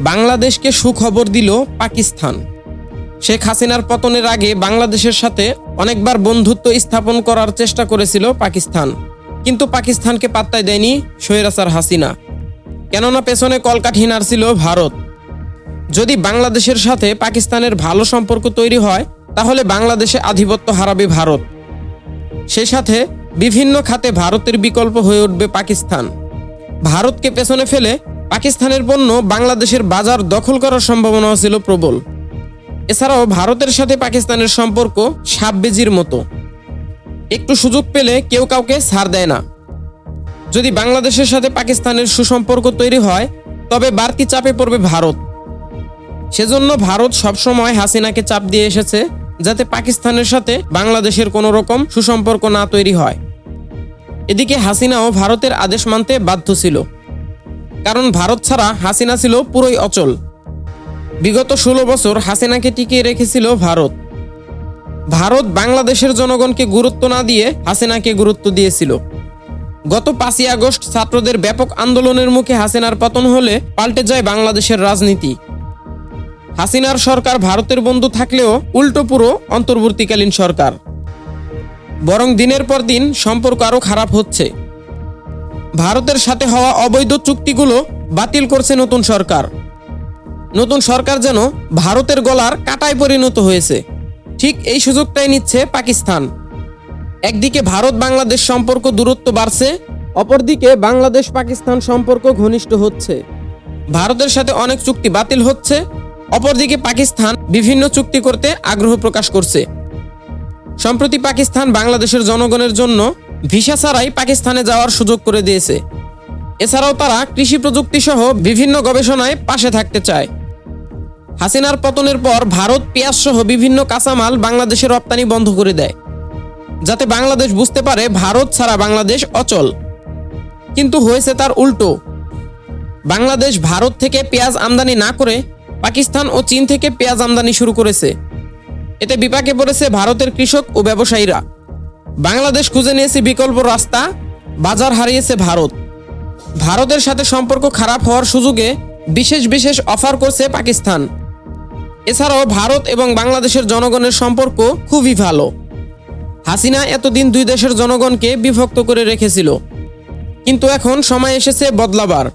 বাংলাদেশকে সুখবর দিল পাকিস্তান। শেখ হাসিনার পতনের আগে বাংলাদেশের সাথে অনেকবার বন্ধুত্ব স্থাপন করার চেষ্টা করেছিল পাকিস্তান। কিন্তু পাকিস্তানকে পাত্তায় দেয়নি সৈরাসার হাসিনা। কেননা পেছনে কলকাঠি নাড়ছিল ভারত। যদি বাংলাদেশের সাথে পাকিস্তানের ভালো সম্পর্ক তৈরি হয়, তাহলে বাংলাদেশে আধিপত্য হারাবে ভারত। সেই সাথে বিভিন্ন খাতে ভারতের বিকল্প হয়ে উঠবে পাকিস্তান। ভারতকে পেছনে ফেলে পাকিস্তানের পণ্য বাংলাদেশের বাজার দখল করার সম্ভাবনা ছিল প্রবল। এছাড়াও ভারতের সাথে পাকিস্তানের সম্পর্ক সাপ বেজির মতো। একটু সুযোগ পেলে কেউ কাউকে ছাড় দেয় না। যদি বাংলাদেশের সাথে পাকিস্তানের সুসম্পর্ক তৈরি হয়, তবে বাড়তি চাপে পড়বে ভারত। সেজন্য ভারত সবসময় হাসিনাকে চাপ দিয়ে এসেছে, যাতে পাকিস্তানের সাথে বাংলাদেশের কোনো রকম সুসম্পর্ক না তৈরি হয়। এদিকে হাসিনাও ভারতের আদেশ মানতে বাধ্য ছিল। কারণ ভারত ছাড়া হাসিনা ছিল পুরোই অচল। বিগত ষোলো বছর হাসিনাকে টিকিয়ে রেখেছিল ভারত। ভারত বাংলাদেশের জনগণকে গুরুত্ব না দিয়ে হাসিনাকে গুরুত্ব দিয়েছিল। গত পাঁচই আগস্ট ছাত্রদের ব্যাপক আন্দোলনের মুখে হাসিনার পতন হলে পাল্টে যায় বাংলাদেশের রাজনীতি। হাসিনার সরকার ভারতের বন্ধু থাকলেও উল্টো পুরো অন্তর্বর্তীকালীন সরকার। বরং দিনের পর দিন সম্পর্ক আরও খারাপ হচ্ছে। ভারতের সাথে হওয়া অবৈধ চুক্তিগুলো বাতিল করছে নতুন সরকার। নতুন সরকার যেন ভারতের গলার কাটায় পরিণত হয়েছে। ঠিক এই সুযোগটাই নিচ্ছে পাকিস্তান। একদিকে ভারত বাংলাদেশ সম্পর্ক দূরত্ব বাড়ছে, অপরদিকে বাংলাদেশ পাকিস্তান সম্পর্ক ঘনিষ্ঠ হচ্ছে। ভারতের সাথে অনেক চুক্তি বাতিল হচ্ছে, অপরদিকে পাকিস্তান বিভিন্ন চুক্তি করতে আগ্রহ প্রকাশ করছে। সম্প্রতি পাকিস্তান বাংলাদেশের জনগণের জন্য ভিসা ছাড়াই পাকিস্তানে যাওয়ার সুযোগ করে দিয়েছে। এছাড়াও তারা কৃষি প্রযুক্তি সহ বিভিন্ন গবেষণায় পাশে থাকতে চায়। হাসিনার পতনের পর ভারত পেঁয়াজ সহ বিভিন্ন কাঁচামাল বাংলাদেশে রপ্তানি বন্ধ করে দেয়, যাতে বাংলাদেশ বুঝতে পারে ভারত ছাড়া বাংলাদেশ অচল। কিন্তু হয়েছে তার উল্টো। বাংলাদেশ ভারত থেকে পেঁয়াজ আমদানি না করে পাকিস্তান ও চীন থেকে পেঁয়াজ আমদানি শুরু করেছে। এতে বিপাকে পড়েছে ভারতের কৃষক ও ব্যবসায়ীরা। বাংলাদেশ খুঁজে নিয়েছে বিকল্প রাস্তা, বাজার হারিয়েছে ভারত। ভারতের সাথে সম্পর্ক খারাপ হওয়ার সুযোগে বিশেষ বিশেষ অফার করছে পাকিস্তান। এছাড়াও ভারত এবং বাংলাদেশের জনগণের সম্পর্ক খুবই ভালো। হাসিনা এতদিন দুই দেশের জনগণকে বিভক্ত করে রেখেছিল। কিন্তু এখন সময় এসেছে বদলাবার।